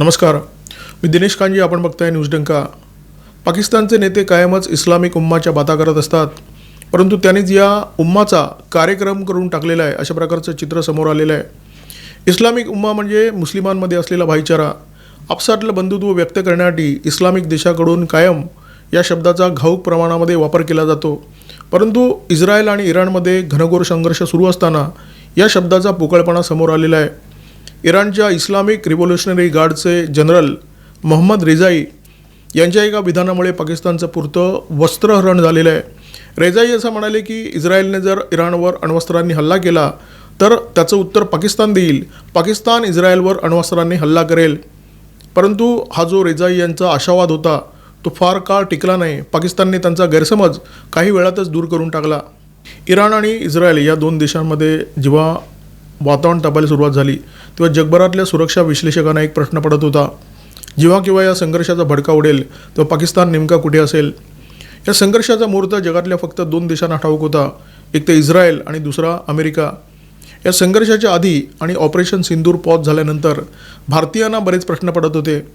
नमस्कार. मी दिनेश कांजी आपण बघताय न्यूज डंका. पाकिस्तानचे नेते कायमच इस्लामिक उम्माच्या बाता करत असतात. परंतु त्यांनीच या उम्माचा कार्यक्रम करून टाकलेला आहे अशा प्रकारचं चित्र समोर आलेलं आहे. इस्लामिक उम्मा म्हणजे मुस्लिमांमध्ये असलेला भाईचारा. आपसातलं बंधुत्व व्यक्त करण्यासाठी इस्लामिक देशाकडून कायम या शब्दाचा घाऊक प्रमाणामध्ये वापर केला जातो. परंतु इस्रायल आणि इराणमध्ये घनघोर संघर्ष सुरू असताना या शब्दाचा पोकळपणा समोर आलेला आहे. इराणच्या इस्लामिक रिव्होल्युशनरी गार्डचे जनरल मोहम्मद रेझाई यांच्या एका विधानामुळे पाकिस्तानचं पुरतं वस्त्रहरण झालेलं आहे. रेझाई असं म्हणाले की इस्रायलने जर इराणवर अण्वस्त्रांनी हल्ला केला तर त्याचं उत्तर पाकिस्तान देईल. पाकिस्तान इस्रायलवर अण्वस्त्रांनी हल्ला करेल. परंतु हा जो रेझाई यांचा आशावाद होता तो फार काळ टिकला नाही. पाकिस्तानने त्यांचा गैरसमज काही वेळातच दूर करून टाकला. इराण आणि इस्रायल या दोन देशांमध्ये जेव्हा वातावरण तापायला सुरुवात झाली तेव्हा जगभरातल्या सुरक्षा विश्लेषकांना एक प्रश्न पडत होता. जेव्हा किंवा या संघर्षाचा भडका उडेल तेव्हा पाकिस्तान नेमका कुठे असेल? या संघर्षाचा मुहूर्त जगातल्या फक्त दोन देशांना ठाऊक होता. एक तर इस्रायल आणि दुसरा अमेरिका. या संघर्षाच्या आधी आणि ऑपरेशन सिंदूर पॉज झाल्यानंतर भारतीयांना बरेच प्रश्न पडत होते.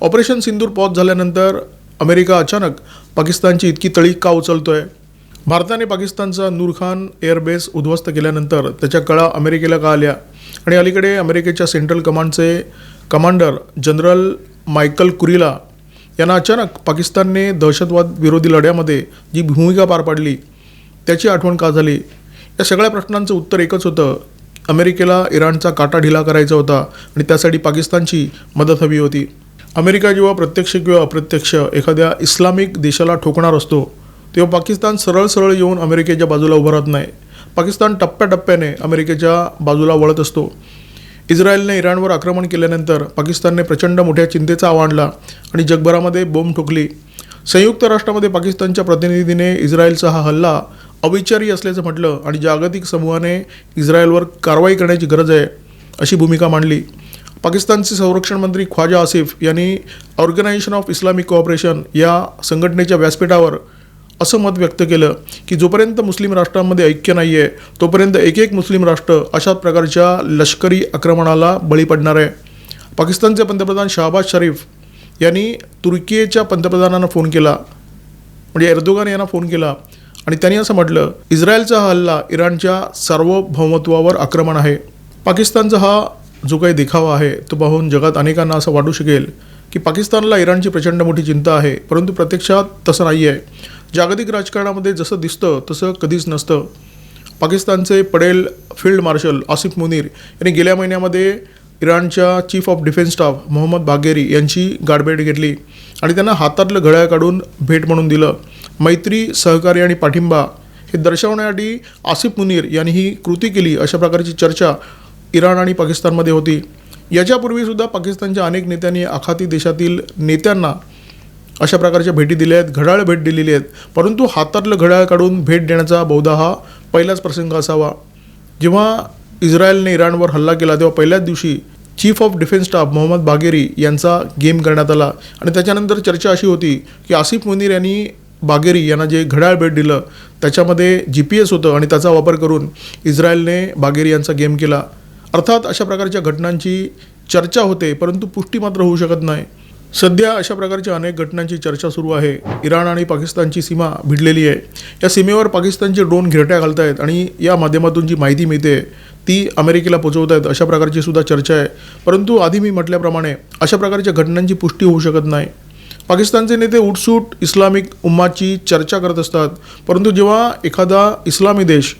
ऑपरेशन सिंदूर पॉज झाल्यानंतर अमेरिका अचानक पाकिस्तानची इतकी तळी का उचलतोय? भारताने पाकिस्तानचा नूरखान एअरबेस उद्ध्वस्त केल्यानंतर त्याच्या कळा अमेरिकेला का आल्या? आणि अलीकडे अमेरिकेच्या सेंट्रल कमांडचे कमांडर जनरल मायकल कुरिला यांना अचानक पाकिस्तानने दहशतवाद विरोधी लढ्यामध्ये जी भूमिका पार पाडली त्याची आठवण का झाली? या सगळ्या प्रश्नांचं उत्तर एकच होतं. अमेरिकेला इराणचा काटा ढिला करायचा होता आणि त्यासाठी पाकिस्तानची मदत हवी होती. अमेरिका जेव्हा प्रत्यक्ष किंवा अप्रत्यक्ष एखाद्या इस्लामिक देशाला ठोकणार असतो तेव्हा पाकिस्तान सरळ सरळ येऊन अमेरिकेच्या बाजूला उभं राहत नाही. पाकिस्तान टप्प्याटप्प्याने अमेरिकेच्या बाजूला वळत असतो. इस्रायलने इराणवर आक्रमण केल्यानंतर पाकिस्तानने प्रचंड मोठ्या चिंतेचा आव्हान आणि जगभरामध्ये बोंब ठोकली. संयुक्त राष्ट्रामध्ये पाकिस्तानच्या प्रतिनिधीने इस्रायलचा हा हल्ला अविचारी असल्याचं म्हटलं आणि जागतिक समूहाने इस्रायलवर कारवाई करण्याची गरज आहे अशी भूमिका मांडली. पाकिस्तानचे संरक्षण मंत्री ख्वाजा आसिफ यांनी ऑर्गनायझेशन ऑफ इस्लामिक कोऑपरेशन या संघटनेच्या व्यासपीठावर असं मत व्यक्त केलं की जोपर्यंत मुस्लिम राष्ट्रांमध्ये ऐक्य नाही आहे तोपर्यंत एक एक मुस्लिम राष्ट्र अशा प्रकारच्या लष्करी आक्रमणाला बळी पडणार आहे. पाकिस्तानचे पंतप्रधान शहाबाज शरीफ यांनी तुर्कीच्या पंतप्रधानांना फोन केला. म्हणजे एर्दोगान यांना फोन केला. आणि त्यांनी असं म्हटलं इस्रायलचा हा हल्ला इराणच्या सार्वभौमत्वावर आक्रमण आहे. पाकिस्तानचा हा जो काही देखावा आहे तो पाहून जगात अनेकांना असं वाटू शकेल की पाकिस्तानला इराणची प्रचंड मोठी चिंता आहे परंतु प्रत्यक्षात तसं नाही आहे जागतिक राजकारणामध्ये जसं दिसतं तसं कधीच नसतं. पाकिस्तानचे पडेल फील्ड मार्शल आसिफ मुनीर यांनी गेल्या महिन्यामध्ये इराणच्या chief of defence staff Mohammad Bagheri यांची गाठभेट घेतली आणि त्यांना हातातलं घड्याळ काढून भेट म्हणून दिलं. मैत्री सहकार्य आणि पाठिंबा हे दर्शवण्यासाठी आसिफ मुनीर यांनी ही कृती केली अशा प्रकारची चर्चा इराण आणि पाकिस्तानमध्ये होती. याच्यापूर्वीसुद्धा पाकिस्तानच्या अनेक नेत्यांनी आखाती देशातील नेत्यांना अशा प्रकारच्या भेटी दिल्या आहेत घड्याळ भेट दिलेली आहेत. परंतु हातातलं घड्याळ काढून भेट देण्याचा बहुधा हा पहिलाच प्रसंग असावा. जेव्हा इस्रायलने इराणवर हल्ला केला तेव्हा पहिल्याच दिवशी chief of defence staff Mohammad Bagheri यांचा गेम करण्यात आला. आणि त्याच्यानंतर चर्चा अशी होती की आसिफ मुनीर यांनी बागेरी यांना जे घड्याळ भेट दिलं त्याच्यामध्ये जी पी एस होतं आणि त्याचा वापर करून इस्रायलने बागेरी यांचा गेम केला. अर्थात अशा प्रकारच्या घटनांची चर्चा होते परंतु पुष्टी मात्र होऊ शकत नाही. सध्या अशा प्रकारच्या अनेक घटनांची चर्चा सुरू आहे. इराण आणि पाकिस्तानची सीमा भिडलेली आहे. या सीमेवर पाकिस्तानचे ड्रोन घिरट्या घालत आहेत आणि या माध्यमातून जी माहिती मिळते ती अमेरिकेला पोचवत आहेत अशा प्रकारची सुद्धा चर्चा आहे. परंतु आधी मी म्हटल्याप्रमाणे अशा प्रकारच्या घटनांची पुष्टी होऊ शकत नाही. पाकिस्तानचे नेते उठसूट इस्लामिक उम्माची चर्चा करत असतात. परंतु जेव्हा एखादा इस्लामी देश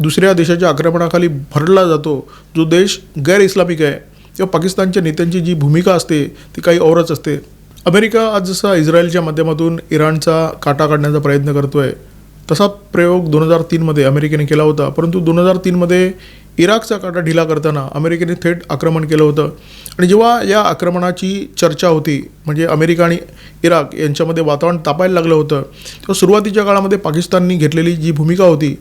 दुसऱ्या देशाच्या आक्रमणाखाली भरला जातो जो देश गैर इस्लामिक आहे किंवा पाकिस्तानच्या नेत्यांची जी भूमिका असते ती काही औरच असते. अमेरिका आज जसा इस्रायलच्या माध्यमातून इराणचा काटा काढण्याचा प्रयत्न करतो आहे तसा प्रयोग दोन हजार तीनमध्ये अमेरिकेने केला होता. परंतु दोन हजार तीनमध्ये इराकचा काटा ढिला करताना अमेरिकेने थेट आक्रमण केलं होतं. आणि जेव्हा या आक्रमणाची चर्चा होती म्हणजे अमेरिका आणि इराक यांच्यामध्ये वातावरण तापायला लागलं होतं तेव्हा सुरुवातीच्या काळामध्ये पाकिस्ताननी घेतलेली जी भूमिका होती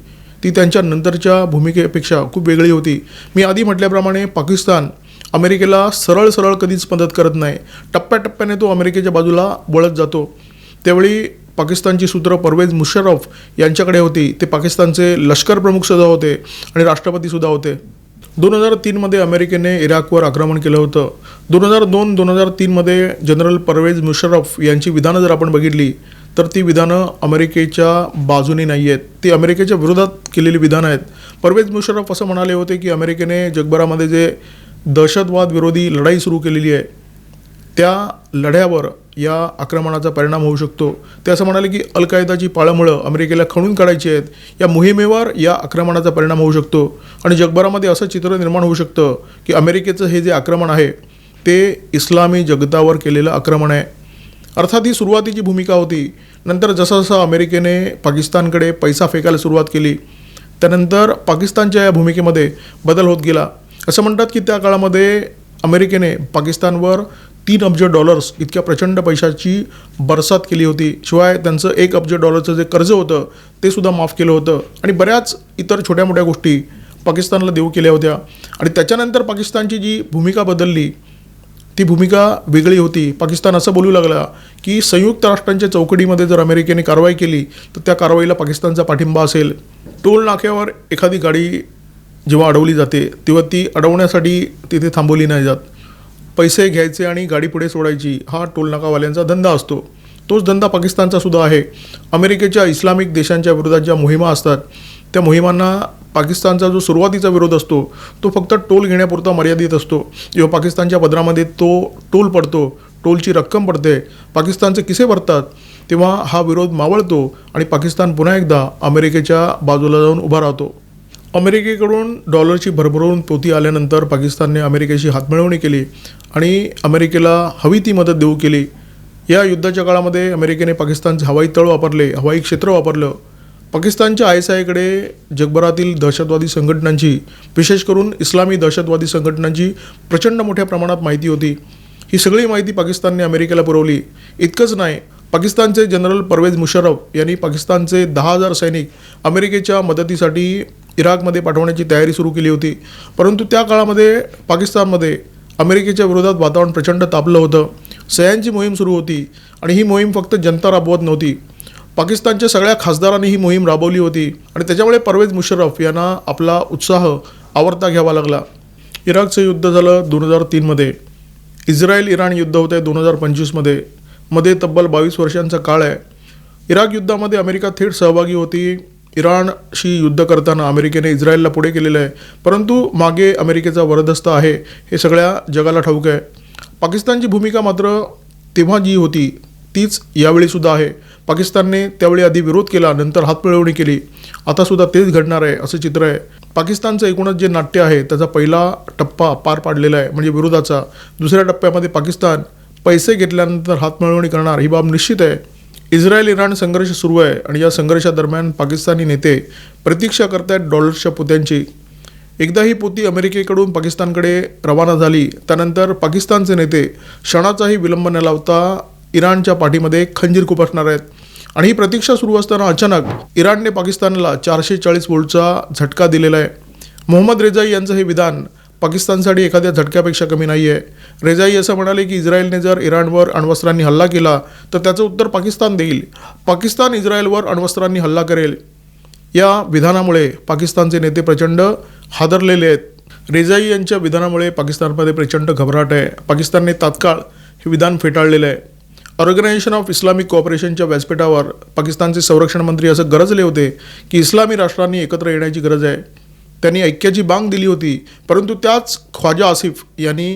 ती त्यांच्या नंतरच्या भूमिकेपेक्षा खूप वेगळी होती. मी आधी म्हटल्याप्रमाणे पाकिस्तान अमेरिकेला सरळ सरळ कधीच मदत करत नाही. टप्प्याटप्प्याने तो अमेरिकेच्या बाजूला वळत जातो. त्यावेळी पाकिस्तानची सूत्र परवेज मुशर्रफ यांच्याकडे होती. ते पाकिस्तानचे लष्कर प्रमुखसुद्धा होते आणि राष्ट्रपतीसुद्धा होते. दोन हजार तीनमध्ये अमेरिकेने इराकवर आक्रमण केलं होतं. दोन हजार दोन दोन हजार तीनमध्ये जनरल परवेज मुशर्रफ यांची विधानं जर आपण बघितली तर ती विधानं अमेरिकेच्या बाजूने नाही आहेत ती अमेरिकेच्या विरोधात केलेली विधानं आहेत. परवेज मुशर्रफ असं म्हणाले होते की अमेरिकेने जगभरामध्ये जे दहशतवाद विरोधी लढाई सुरू केलेली आहे. त्या लढ्यावर या आक्रमणाचा परिणाम होऊ शकतो. ते असं म्हणाले की अल कायदाची पाळंमुळं अमेरिकेला खणून काढायची आहेत. या मोहिमेवर या आक्रमणाचा परिणाम होऊ शकतो. आणि जगभरामध्ये असं चित्र निर्माण होऊ शकतं की अमेरिकेचं हे जे आक्रमण आहे ते इस्लामी जगतावर केलेलं आक्रमण आहे. अर्थात ही सुरुवातीची भूमिका होती. नंतर जसं जसं अमेरिकेने पाकिस्तानकडे पैसा फेकायला सुरुवात केली त्यानंतर पाकिस्तानच्या या भूमिकेमध्ये बदल होत गेला. असं म्हणतात की त्या काळामध्ये अमेरिकेने पाकिस्तानवर तीन अब्ज डॉलर्स इतक्या प्रचंड पैशाची बरसात केली होती. शिवाय त्यांचं एक अब्ज डॉलरचं जे कर्ज होतं ते सुद्धा माफ केलं होतं. आणि बऱ्याच इतर छोट्या मोठ्या गोष्टी पाकिस्तानला देऊ केल्या होत्या. आणि त्याच्यानंतर पाकिस्तानची जी भूमिका बदलली ती भूमिका वेगळी होती. पाकिस्तान असं बोलू लागला की संयुक्त राष्ट्रांच्या चौकटीमध्ये जर अमेरिकेने कारवाई केली तर त्या कारवाईला पाकिस्तानचा पाठिंबा असेल. टोल नाक्यावर एखादी गाडी जेव्हा अडवली जाते तेव्हा ती अडवण्यासाठी तिथे थांबवली नाही जात. पैसे घ्यायचे आणि गाडी पुढे सोडायची हा टोलनाकावाल्यांचा धंदा असतो. तोच धंदा पाकिस्तानचा सुद्धा आहे. अमेरिकेच्या इस्लामिक देशांच्या विरोधात ज्या मोहिमा असतात त्या मोहिमांना पाकिस्तानचा जो सुरुवातीचा विरोध असतो तो फक्त टोल घेण्यापुरता मर्यादित असतो. जेव्हा पाकिस्तानच्या पदरामध्ये तो टोल पडतो टोलची रक्कम पडते पाकिस्तानचे किसे भरतात तेव्हा हा विरोध मावळतो आणि पाकिस्तान पुन्हा एकदा अमेरिकेच्या बाजूला जाऊन उभा राहतो. अमेरिकेकडून डॉलरची भरभरून पोती आल्यानंतर पाकिस्तानने अमेरिकेशी हातमिळवणी केली आणि अमेरिकेला हवी ती मदत देऊ केली. या युद्धाच्या काळामध्ये अमेरिकेने पाकिस्तानचे हवाई तळ वापरले हवाई क्षेत्र वापरलं. पाकिस्तानच्या आय एस आयकडे जगभरातील दहशतवादी संघटनांची विशेष करून इस्लामी दहशतवादी संघटनांची प्रचंड मोठ्या प्रमाणात माहिती होती. ही सगळी माहिती पाकिस्तानने अमेरिकेला पुरवली. इतकंच नाही पाकिस्तानचे जनरल परवेज मुशर्रफ यांनी पाकिस्तानचे दहा हजार सैनिक अमेरिकेच्या मदतीसाठी इराकमध्ये पाठवण्याची तयारी सुरू केली होती. परंतु त्या काळामध्ये पाकिस्तानमध्ये अमेरिकेच्या विरोधात वातावरण प्रचंड तापलं होतं. सह्यांची मोहीम सुरू होती आणि ही मोहीम फक्त जनता राबवत नव्हती. पाकिस्तानच्या सगळ्या खासदारांनी ही मोहीम राबवली होती आणि त्याच्यामुळे परवेज मुशर्रफ यांना आपला उत्साह आवरता घ्यावा लागला. इराकचं युद्ध झालं दोन हजार तीनमध्ये इस्रायल इराण युद्ध होतं आहे दोन हजार पंचवीसमध्ये मध्ये तब्बल बावीस वर्षांचा काळ आहे. इराक युद्धामध्ये अमेरिका थेट सहभागी होती. इराणशी युद्ध करताना अमेरिकेने इस्रायलला पुढे केलेलं आहे. परंतु मागे अमेरिकेचा वरदस्त आहे हे सगळ्या जगाला ठाऊक आहे. पाकिस्तानची भूमिका मात्र तेव्हा जी होती तीच यावेळीसुद्धा आहे. पाकिस्तानने त्यावेळी आधी विरोध केला नंतर हातमिळवणी केली. आतासुद्धा तेच घडणार आहे असं चित्र आहे. पाकिस्तानचं एकूणच जे नाट्य आहे त्याचा पहिला टप्पा पार पाडलेला आहे म्हणजे विरोधाचा. दुसऱ्या टप्प्यामध्ये पाकिस्तान पैसे घेतल्यानंतर हातमिळवणी करणार ही बाब निश्चित आहे. इस्रायल इराण संघर्ष सुरू आहे आणि या संघर्षादरम्यान पाकिस्तानी नेते प्रतीक्षा करत आहेत डॉलर्सच्या पोत्यांची. एकदा ही पोती अमेरिकेकडून पाकिस्तानकडे रवाना झाली त्यानंतर पाकिस्तानचे नेते क्षणाचाही विलंब न लावता इराणच्या पाठीमध्ये खंजीर खुपसणार आहेत. आणि ही प्रतीक्षा सुरू असताना अचानक इराणने पाकिस्तानला चारशे चाळीस वोल्टचा झटका दिलेला आहे. मोहम्मद रेजाई यांचं हे विधान पाकिस्तानसाठी एखाद्या झटक्यापेक्षा कमी नाही आहे रेजाई असं म्हणाले की इस्रायलने जर इराणवर अण्वस्त्रांनी हल्ला केला तर त्याचं उत्तर पाकिस्तान देईल. पाकिस्तान इस्रायलवर अण्वस्त्रांनी हल्ला करेल. या विधानामुळे पाकिस्तानचे नेते प्रचंड हादरलेले आहेत. रेजाई यांच्या विधानामुळे पाकिस्तानमध्ये प्रचंड घबराट आहे. पाकिस्तानने तात्काळ हे विधान फेटाळलेलं आहे. ऑर्गनायझेशन ऑफ इस्लामिक कॉपरेशनच्या व्यासपीठावर पाकिस्तानचे संरक्षण मंत्री असं गरजले होते की इस्लामी राष्ट्रांनी एकत्र येण्याची गरज आहे. त्यांनी ऐक्याची बांग दिली होती. परंतु त्याच ख्वाजा आसिफ यांनी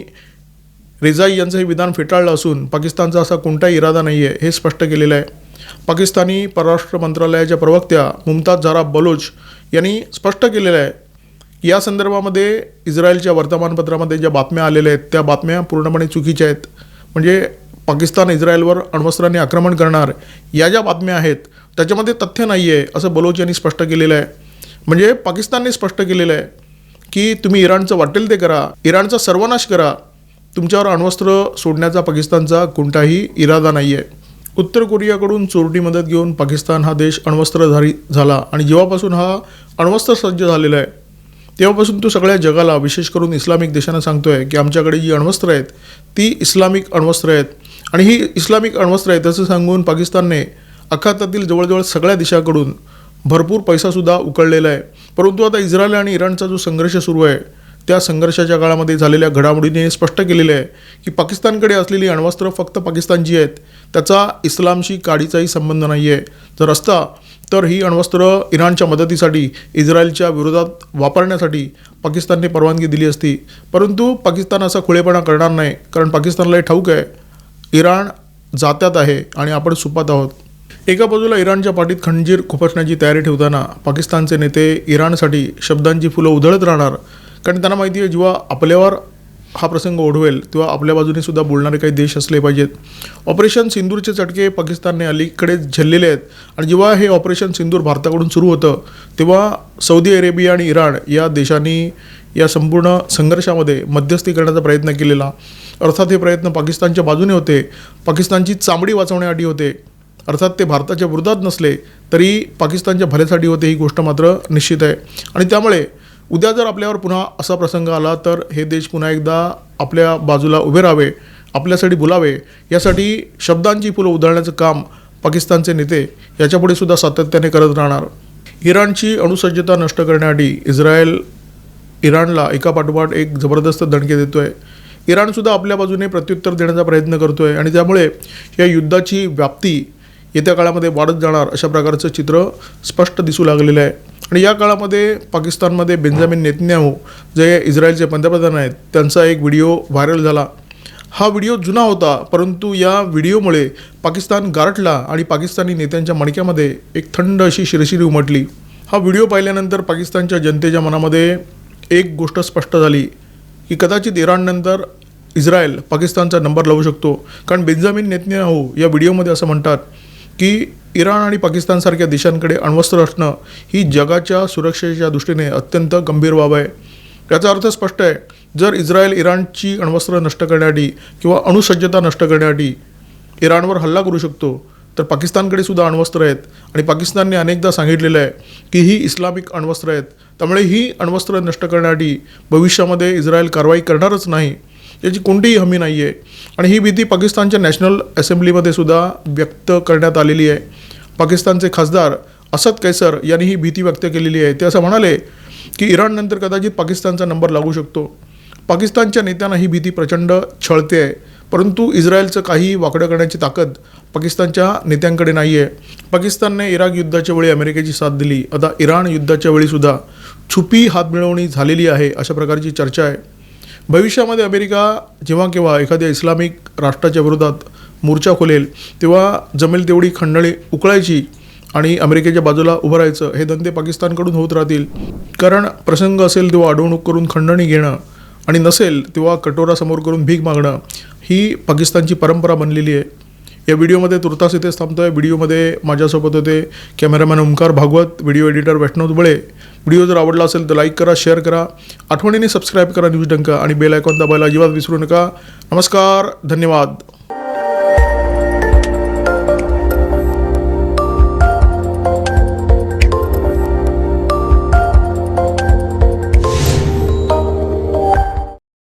रेजाई यांचं हे विधान फेटाळलं असून पाकिस्तानचा असा कोणताही इरादा नाही आहे हे स्पष्ट केलेलं आहे. पाकिस्तानी परराष्ट्र मंत्रालयाच्या प्रवक्त्या मुमताज झारा बलोच यांनी स्पष्ट केलेलं आहे की या संदर्भामध्ये इस्रायलच्या वर्तमानपत्रामध्ये ज्या बातम्या आलेल्या आहेत त्या बातम्या पूर्णपणे चुकीच्या आहेत. म्हणजे पाकिस्तान इस्रायलवर अण्वस्त्राने आक्रमण करणार या ज्या बातम्या आहेत त्याच्यामध्ये तथ्य नाही आहे असं बलोच यांनी स्पष्ट केलेलं आहे. म्हणजे पाकिस्तानने स्पष्ट केलेलं आहे की तुम्ही इराणचं वाटेल ते करा इराणचा सर्वनाश करा. तुमच्यावर अण्वस्त्र सोडण्याचा पाकिस्तानचा कोणताही इरादा नाही आहे उत्तर कोरियाकडून चोरटी मदत घेऊन पाकिस्तान हा देश अण्वस्त्रधारी झाला आणि जेव्हापासून हा अण्वस्त्र सज्ज झालेला आहे तेव्हापासून तो सगळ्या जगाला विशेष करून इस्लामिक देशांना सांगतो आहे की आमच्याकडे जी अण्वस्त्र आहेत ती इस्लामिक अण्वस्त्र आहेत. आणि ही इस्लामिक अण्वस्त्र आहेत असं सांगून पाकिस्तानने अखातातील जवळजवळ सगळ्या देशाकडून भरपूर पैसासुद्धा उकळलेला आहे. परंतु आता इस्रायल आणि इराणचा जो संघर्ष सुरू आहे त्या संघर्षाच्या काळामध्ये झालेल्या घडामोडीने हे स्पष्ट केलेले आहे की पाकिस्तानकडे असलेली अण्वस्त्र फक्त पाकिस्तानची आहेत त्याचा इस्लामशी काडीचाही संबंध नाही आहे जर असता तर ही अण्वस्त्र इराणच्या मदतीसाठी इस्रायलच्या विरोधात वापरण्यासाठी पाकिस्तानने परवानगी दिली असती. परंतु पाकिस्तान असा खुळेपणा करणार नाही कारण पाकिस्तानला हे ठाऊक आहे इराण जात्यात आहे आणि आपण सुपात आहोत. एका बाजूला इराणच्या पाठीत खंजीर खुपसण्याची तयारी ठेवताना पाकिस्तानचे नेते इराणसाठी शब्दांची फुलं उधळत राहणार. कारण त्यांना माहिती आहे जेव्हा आपल्यावर हा प्रसंग ओढवेल तेव्हा आपल्या बाजूने सुद्धा बोलणारे काही देश असले पाहिजेत. ऑपरेशन सिंदूरचे चटके पाकिस्तानने अलीकडेच झेललेले आहेत. आणि जेव्हा हे ऑपरेशन सिंदूर भारताकडून सुरू होतं तेव्हा सौदी अरेबिया आणि इराण या देशांनी या संपूर्ण संघर्षामध्ये मध्यस्थी करण्याचा प्रयत्न केलेला. अर्थात हे प्रयत्न पाकिस्तानच्या बाजूने होते. पाकिस्तानची चामडी वाचवण्यासाठी होते. अर्थात ते भारताच्या विरोधात नसले तरी पाकिस्तानच्या भल्यासाठी होते ही गोष्ट मात्र निश्चित आहे. आणि त्यामुळे उद्या जर आपल्यावर पुन्हा असा प्रसंग आला तर हे देश पुन्हा एकदा आपल्या बाजूला उभे राहावे आपल्यासाठी बोलावे यासाठी शब्दांची फुलं उधळण्याचं काम पाकिस्तानचे नेते याच्यापुढे सुद्धा सातत्याने करत राहणार. इराणची अणुसज्जता नष्ट करण्यासाठी इस्रायल इराणला एकापाठोपाठ एक जबरदस्त दणके देतो आहे इराणसुद्धा आपल्या बाजूने प्रत्युत्तर देण्याचा प्रयत्न करतो आहे आणि त्यामुळे या युद्धाची व्याप्ती येत्या काळामध्ये वाढत जाणार अशा प्रकारचं चित्र स्पष्ट दिसू लागलेलं आहे. आणि या काळामध्ये पाकिस्तानमध्ये बेंजामिन नेतन्याहू जे इस्रायलचे पंतप्रधान आहेत त्यांचा एक व्हिडिओ व्हायरल झाला. हा व्हिडिओ जुना होता परंतु या व्हिडिओमुळे पाकिस्तान गारठला आणि पाकिस्तानी नेत्यांच्या मणक्यामध्ये एक थंड अशी शिरशिरी उमटली. हा व्हिडिओ पाहिल्यानंतर पाकिस्तानच्या जनतेच्या मनामध्ये एक गोष्ट स्पष्ट झाली की कदाचित इराणनंतर इस्रायल पाकिस्तानचा नंबर लावू शकतो. कारण बेंजामिन नेतन्याहू या व्हिडिओमध्ये असं म्हणतात की इराण आणि पाकिस्तानसारख्या देशांकडे अण्वस्त्र असणं ही जगाच्या सुरक्षेच्या दृष्टीने अत्यंत गंभीर बाब आहे. याचा अर्थ स्पष्ट आहे. जर इस्रायल इराणची अण्वस्त्र नष्ट करण्यासाठी किंवा अणुसज्जता नष्ट करण्यासाठी इराणवर हल्ला करू शकतो तर पाकिस्तानकडे सुद्धा अण्वस्त्र आहेत. आणि पाकिस्तानने अनेकदा सांगितलेलं आहे की ही इस्लामिक अण्वस्त्र आहेत. त्यामुळे ही अण्वस्त्र नष्ट करण्यासाठी भविष्यामध्ये इस्रायल कारवाई करणारच नाही. याची कोणतीही हमी नाही आहे आणि ही भीती पाकिस्तानच्या नॅशनल असेंब्लीमध्ये सुद्धा व्यक्त करण्यात आलेली आहे. पाकिस्तानचे खासदार असद कैसर यांनी ही भीती व्यक्त केलेली आहे. ते असं म्हणाले की इराणनंतर कदाचित पाकिस्तानचा नंबर लागू शकतो. पाकिस्तानच्या नेत्यांना ही भीती प्रचंड छळते आहे. परंतु इस्रायलचं काही वाकडं करण्याची ताकद पाकिस्तानच्या नेत्यांकडे नाही आहे पाकिस्तानने इराक युद्धाच्या वेळी अमेरिकेची साथ दिली. आता इराण युद्धाच्या वेळीसुद्धा छुपी हातमिळवणी झालेली आहे अशा प्रकारची चर्चा आहे. भविष्यामध्ये अमेरिका जेव्हा केव्हा एखाद्या इस्लामिक राष्ट्राच्या विरोधात मोर्चा खोलेल तेव्हा जमेल तेवढी खंडणी उकळायची आणि अमेरिकेच्या बाजूला उभं राहायचं हे धंदे पाकिस्तानकडून होत राहतील. कारण प्रसंग असेल तेव्हा अडवणूक करून खंडणी घेणं आणि नसेल तेव्हा कटोरा समोर करून भीक मागणं ही पाकिस्तानची परंपरा बनलेली आहे. या व्हिडिओमध्ये तुर्तास इथेच थांबतो आहे व्हिडिओमध्ये माझ्यासोबत होते cameraman Omkar Bhagwat video editor Vaishnav Dubale. Video जर आवडला असेल तर लाईक करा शेअर करा. आठवणीने सबस्क्राईब करा न्यूज डंका आणि बेल आयकॉन दाबायला अजिबात विसरू नका. नमस्कार धन्यवाद.